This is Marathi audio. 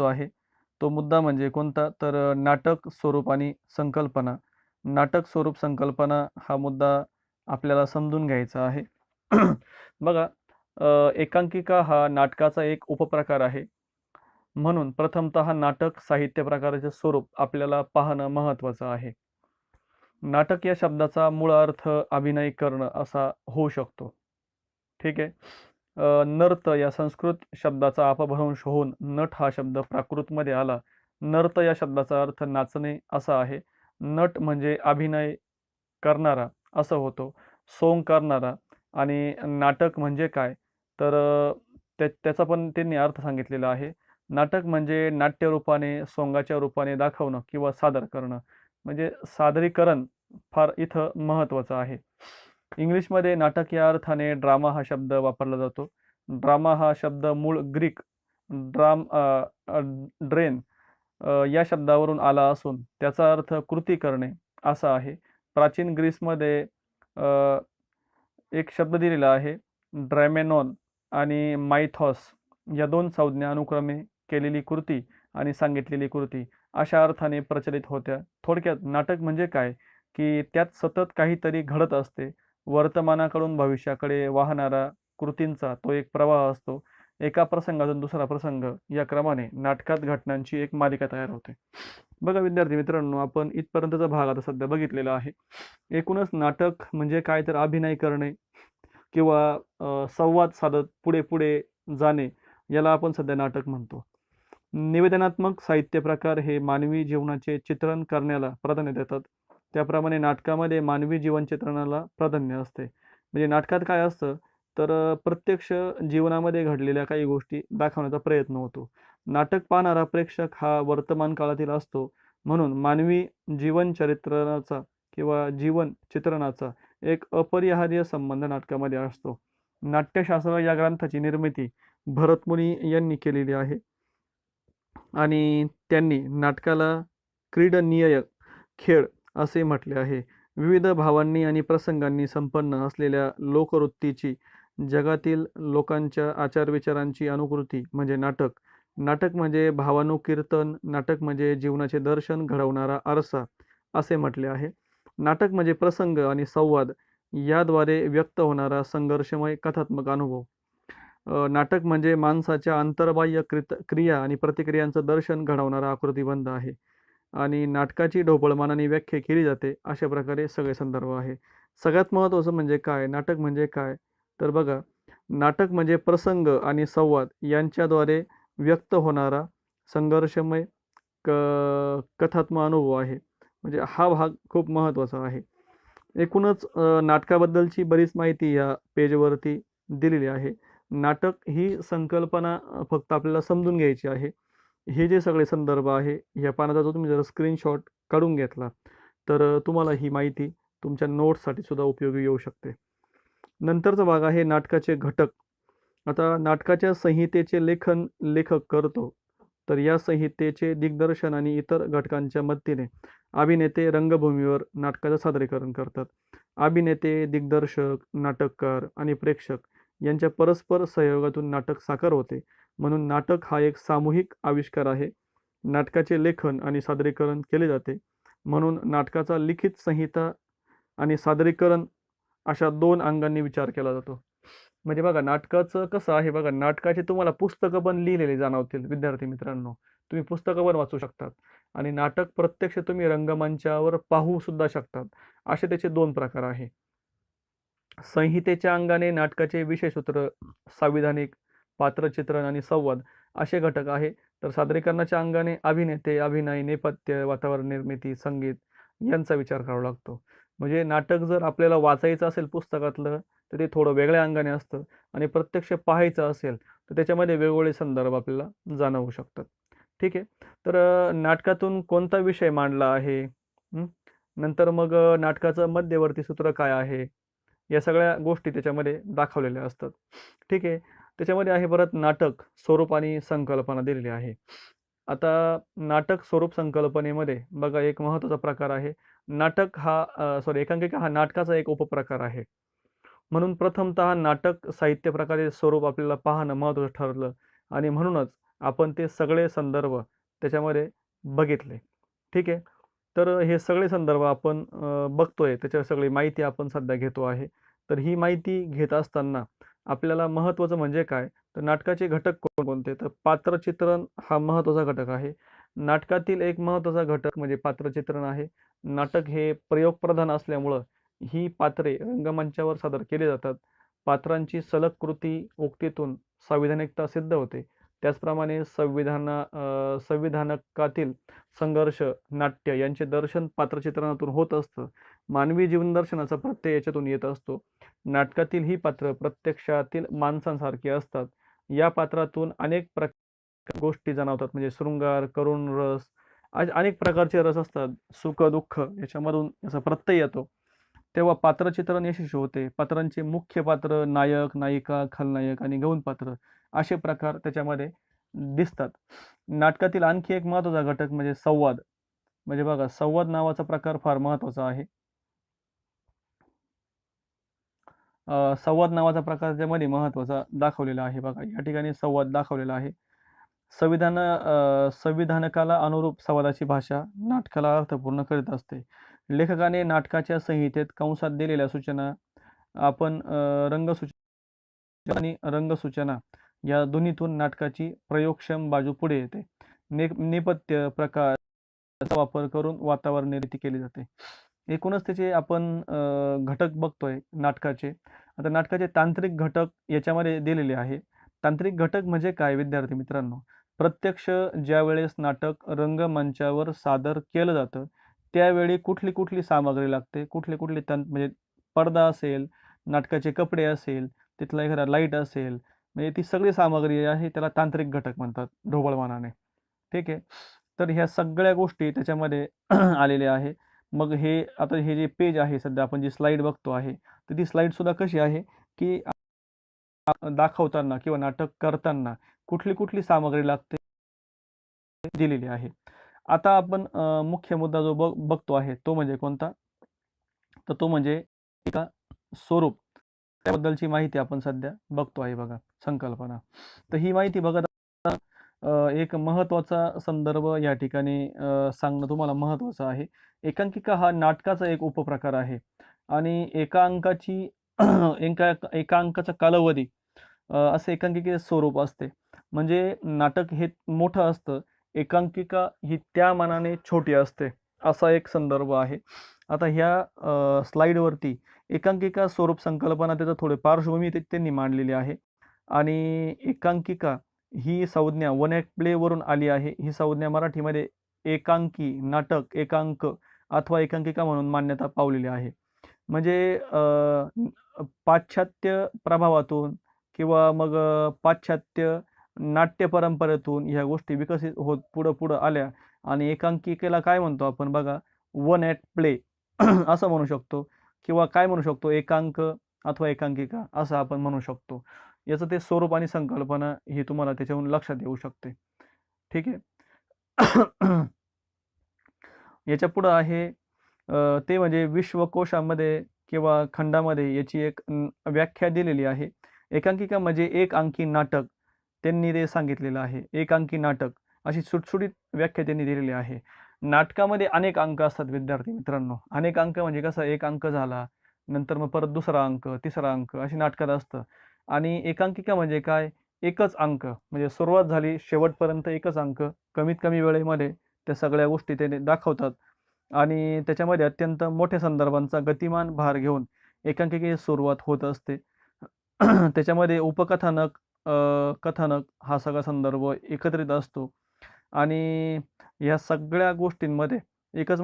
असतो आहे. तो मुद्दा म्हणजे कोणता? तर नाटक स्वरूप आणि संकल्पना. नाटक स्वरूप संकल्पना हा मुद्दा आपल्याला समजून घ्यायचा आहे. बघा एकांकिका हा नाटकाचा एक उपप्रकार आहे. म्हणून प्रथमत नाटक साहित्य प्रकाराचे स्वरूप आपल्याला पाहणं महत्त्वाचं आहे. नाटक या शब्दाचा मूळ अर्थ अभिनय करणं असा होऊ शकतो. ठीक आहे? नर्त या संस्कृत शब्दाचा अपभ्रंश होऊन नट हा शब्द प्राकृतमध्ये आला. नर्त या शब्दाचा अर्थ नाचणे असा आहे. नट म्हणजे अभिनय करणारा असं होतो. सोंग करणारा आणि नाटक म्हणजे काय? तर त्या त्याचा पण त्यांनी अर्थ सांगितलेला आहे. नाटक म्हणजे नाट्यरूपाने सोंगाच्या रूपाने दाखवणं किंवा सादर करणं. म्हणजे सादरीकरण फार इथं महत्त्वाचं आहे. इंग्लिशमध्ये नाटक या अर्थाने ड्रामा हा शब्द वापरला जातो. ड्रामा हा शब्द मूळ ग्रीक ड्राम ड्रेन या शब्दावरून आला असून त्याचा अर्थ कृती करणे असा आहे. प्राचीन ग्रीसमध्ये एक शब्द दिलेला आहे ड्रॅमेनॉन आणि मायथॉस या दोन संज्ञा अनुक्रमे केलेली कृती आणि सांगितलेली कृती अशा अर्थाने प्रचलित होत्या. थोडक्यात नाटक म्हणजे काय? की त्यात सतत काहीतरी घडत असते. वर्तमानाकडून भविष्याकडे वाहणारा कृतींचा तो एक प्रवाह असतो. एका प्रसंगातून दुसरा प्रसंग या क्रमाने नाटकात घटनांची एक मालिका तयार होते. बघा विद्यार्थी मित्रांनो आपण इथपर्यंतचा भाग आता सध्या बघितलेला आहे. एकूणच नाटक म्हणजे काय तर अभिनय करणे किंवा संवाद साधत पुढे पुढे जाणे याला आपण सध्या नाटक म्हणतो. निवेदनात्मक साहित्य प्रकार हे मानवी जीवनाचे चित्रण करण्याला प्राधान्य देतात. त्याप्रमाणे नाटकामध्ये मानवी जीवनचित्रणाला प्राधान्य असते. म्हणजे नाटकात काय असतं? तर प्रत्यक्ष जीवनामध्ये घडलेल्या काही गोष्टी दाखवण्याचा प्रयत्न होतो. नाटक पाहणारा प्रेक्षक हा वर्तमान काळातील असतो. म्हणून मानवी जीवन चरित्रणाचा किंवा जीवन चित्रणाचा एक अपरिहार्य संबंध नाटकामध्ये असतो. नाट्यशास्त्र या ग्रंथाची निर्मिती भरतमुनी यांनी केलेली आहे. आणि त्यांनी नाटकाला क्रीडनीय खेळ असे म्हटले आहे. विविध भावांनी आणि प्रसंगांनी संपन्न असलेल्या लोकवृत्तीची जगातील लोकांच्या आचारविचारांची अनुकृती म्हणजे नाटक. नाटक म्हणजे भावानुकीर्तन नाटक म्हणजे जीवनाचे दर्शन घडवणारा आरसा असे म्हटले आहे. नाटक म्हणजे प्रसंग आणि संवाद याद्वारे व्यक्त होणारा संघर्षमय कथात्मक अनुभव. नाटक म्हणजे माणसाच्या अंतर्बाह्य कृत क्रिया आणि प्रतिक्रियांचं दर्शन घडवणारा आकृतिबंध आहे. आणि नाटकाची ढोबळमानाने व्याख्या केली जाते अशा प्रकारे सगळे संदर्भ आहे. सगळ्यात महत्त्वाचं म्हणजे काय? नाटक म्हणजे काय? तर बघा नाटक म्हणजे प्रसंग आणि संवाद यांच्याद्वारे व्यक्त होणारा संघर्षमय क कथात्मक अनुभव आहे. म्हणजे हा भाग खूप महत्त्वाचा आहे. एकूणच नाटकाबद्दलची बरीच माहिती या पेजवरती दिलेली आहे. नाटक ही संकल्पना फक्त आपल्याला समजून घ्यायची आहे. हे जे सगळे संदर्भ आहे या पानाचा जो तुम्ही जर स्क्रीनशॉट काढून घेतला तर तुम्हाला ही माहिती तुमच्या नोट्ससाठी सुद्धा उपयोगी येऊ शकते. नंतरचा भाग आहे नाटकाचे घटक. आता नाटकाच्या संहितेचे लेखन लेखक करतो तर या संहितेचे दिग्दर्शन आणि इतर घटकांच्या मदतीने अभिनेते रंगभूमीवर नाटकाचं सादरीकरण करतात. अभिनेते दिग्दर्शक नाटककार आणि प्रेक्षक यांच्या परस्पर सहयोगातून नाटक साकार होते. म्हणून नाटक हा एक सामूहिक आविष्कार आहे. नाटकाचे लेखन आणि सादरीकरण केले जाते. म्हणून नाटकाचा लिखित संहिता आणि सादरीकरण अशा दोन अंगांनी विचार केला जातो. म्हणजे बघा नाटकाचं कसं आहे बघा नाटकाचे तुम्हाला पुस्तकं पण लिहिलेले जाणवतील विद्यार्थी मित्रांनो. तुम्ही पुस्तकं पण वाचू शकतात. आणि नाटक प्रत्यक्ष तुम्ही रंगमंचावर पाहू सुद्धा शकतात. असे त्याचे दोन प्रकार आहे. संहितेच्या अंगाने नाटकाचे विशेष सूत्र संविधानिक पात्रचित्रण आणि संवाद असे घटक आहे. तर सादरीकरणाच्या अंगाने अभिनेते अभिनय नेपथ्य वातावरण निर्मिती संगीत यांचा विचार करावा लागतो. म्हणजे नाटक जर आपल्याला वाचायचं असेल पुस्तकातलं तर ते थोडं वेगळ्या अंगाने असतं आणि प्रत्यक्ष पाहायचं असेल तर त्याच्यामध्ये वेगवेगळे संदर्भ आपल्याला जाणवू शकतात. ठीक आहे? तर नाटकातून कोणता विषय मांडला आहे? नंतर मग नाटकाचं मध्यवर्ती सूत्र काय आहे? या सगळ्या गोष्टी त्याच्यामध्ये दाखवलेल्या असतात. ठीक आहे? त्याच्यामध्ये आहे परत नाटक स्वरूप आणि संकल्पना दिलेली आहे. आता नाटक स्वरूप संकल्पनेमध्ये बघा एक महत्त्वाचा प्रकार आहे. नाटक हा सॉरी एकांकिका हा नाटकाचा एक उपप्रकार आहे. म्हणून प्रथमतः नाटक साहित्य प्रकारे स्वरूप आपल्याला पाहणं महत्त्वाचं ठरलं आणि म्हणूनच आपण ते सगळे संदर्भ त्याच्यामध्ये बघितले. ठीक आहे? तर हे सगळे संदर्भ आपण बघतोय त्याच्यावर सगळी माहिती आपण सध्या घेतो आहे. तर ही माहिती घेत असताना आपल्याला महत्त्वाचं म्हणजे काय? तर नाटकाचे घटक कोणकोणते तर पात्रचित्रण हा महत्त्वाचा घटक आहे. नाटकातील एक महत्त्वाचा घटक म्हणजे पात्रचित्रण आहे. नाटक हे प्रयोगप्रधान असल्यामुळं ही पात्रे रंगमंचावर सादर केली जातात. पात्रांची सलग कृती उक्तीतून संविधानिकता सिद्ध होते. त्याचप्रमाणे संविधाना संविधानकातील संघर्ष नाट्य यांचे दर्शन पात्रचित्रणातून होत असतं. मानवी जीवनदर्शनाचा प्रत्यय याच्यातून येत असतो. नाटकातील ही पात्र प्रत्यक्षातील माणसांसारखी असतात. या पात्रातून अनेक प्रकार गोष्टी जाणवतात. म्हणजे शृंगार करुण रस अनेक प्रकारचे रस असतात. सुख दुःख याच्यामधून याचा प्रत्यय येतो. तेव्हा पात्रचित्रण यशस्वी होते. पात्रांचे मुख्य पात्र नायक नायिका खलनायक आणि गौण पात्र असे प्रकार त्याच्यामध्ये दिसतात. नाटकातील आणखी एक महत्त्वाचा घटक म्हणजे संवाद. म्हणजे बघा संवाद नावाचा प्रकार फार महत्त्वाचा आहे. संवाद नावाचा प्रकार त्यामध्ये महत्त्वाचा दाखवलेला आहे बघा. या ठिकाणी संवाद दाखवलेला आहे. संविधान संविधानकाला अनुरूप संवादाची भाषा नाटकाला अर्थपूर्ण करीत असते. लेखकाने नाटकाच्या संहितेत कंसात दिलेल्या सूचना आपण रंगसूचना आणि रंगसूचना या दोन्हीतून नाटकाची प्रयोगक्षम बाजू पुढे येते. ने नेपथ्य प्रकारचा वापर करून वातावरण निर्मिती केली जाते. एकूणच त्याचे आपण घटक बघतोय नाटकाचे. आता नाटकाचे तांत्रिक घटक याच्यामध्ये दिलेले आहे. तांत्रिक घटक म्हणजे काय विद्यार्थी मित्रांनो? प्रत्यक्ष ज्या वेळेस नाटक रंगमंचावर सादर केलं जातं त्यावेळी कुठली कुठली सामग्री लागते? कुठले कुठले तं म्हणजे पडदा असेल नाटकाचे कपडे असेल तिथला एखादा लाइट असेल म्हणजे ती सगळी सामग्री आहे त्याला तांत्रिक घटक म्हणतात ढोबळमानाने. ठीक आहे? तर ह्या सगळ्या गोष्टी त्याच्यामध्ये आलेल्या आहे. मग हे आता हे जे पेज आहे सध्या आपण जी स्लाईड बघतो आहे तर ती स्लाईडसुद्धा कशी आहे की दाखवताना किंवा नाटक करताना कुठली कुठली सामग्री लागते दिलेली आहे. आता आपण मुख्य मुद्दा जो बघ बघतो आहे तो म्हणजे कोणता? तर तो म्हणजे एका स्वरूप. त्याबद्दलची माहिती आपण सध्या बघतो आहे बघा संकल्पना. तर ही माहिती बघत एक महत्त्वाचा संदर्भ या ठिकाणी सांगणं तुम्हाला महत्त्वाचं आहे. एकांकिका हा नाटकाचा एक उपप्रकार आहे. आणि एका अंकाची एका एका अंकाचा कालावधी असे एकांकिकेचे स्वरूप असते. म्हणजे नाटक हे मोठं असतं एकांकिका ही त्या मानाने छोटी असते असा एक संदर्भ आहे. आता ह्या स्लाईडवरती एकांकिका स्वरूप संकल्पना त्याचं थोडे पार्श्वभूमी ते त्यांनी मांडलेली आहे. आणि एकांकिका ही संज्ञा वन ॲक्ट प्लेवरून आली आहे. ही संज्ञा मराठीमध्ये एकांकी नाटक एकांक अथवा एकांकिका म्हणून मान्यता पावलेली आहे. म्हणजे पाश्चात्य प्रभावातून किंवा मग पाश्चात्य नाट्य परंपरेतून ह्या गोष्टी विकसित होत पुढं पुढं आल्या आणि एकांकिकेला काय म्हणतो आपण बघा? वन ॲट प्ले असं म्हणू शकतो किंवा काय म्हणू शकतो? एकांक अथवा एकांकिका असं आपण म्हणू शकतो. याचं ते स्वरूप आणि संकल्पना ही तुम्हाला त्याच्याहून लक्षात येऊ शकते. ठीक आहे? याच्या पुढं आहे ते म्हणजे विश्वकोशामध्ये किंवा खंडामध्ये याची एक व्याख्या दिलेली आहे. एकांकिका म्हणजे एक अंकी नाटक त्यांनी ते सांगितलेलं आहे. एक अंकी नाटक अशी सुटसुटीत व्याख्या त्यांनी दिलेली आहे. नाटकामध्ये अनेक अंक असतात विद्यार्थी मित्रांनो. अनेक अंक म्हणजे कसं एक अंक झाला नंतर मग परत दुसरा अंक तिसरा अंक अशी नाटकात असतं. आणि एकांकिका म्हणजे काय? एकच अंक. म्हणजे सुरुवात झाली शेवटपर्यंत एकच अंक कमीत कमी वेळेमध्ये त्या सगळ्या गोष्टी त्याने दाखवतात. आणि त्याच्यामध्ये अत्यंत मोठ्या संदर्भांचा गतिमान भार घेऊन एकांकिकेची सुरुवात होत असते. त्याच्यामध्ये उपकथानक कथानक हा सगळा संदर्भ एकत्रित असतो. आणि ह्या सगळ्या गोष्टींमध्ये एकच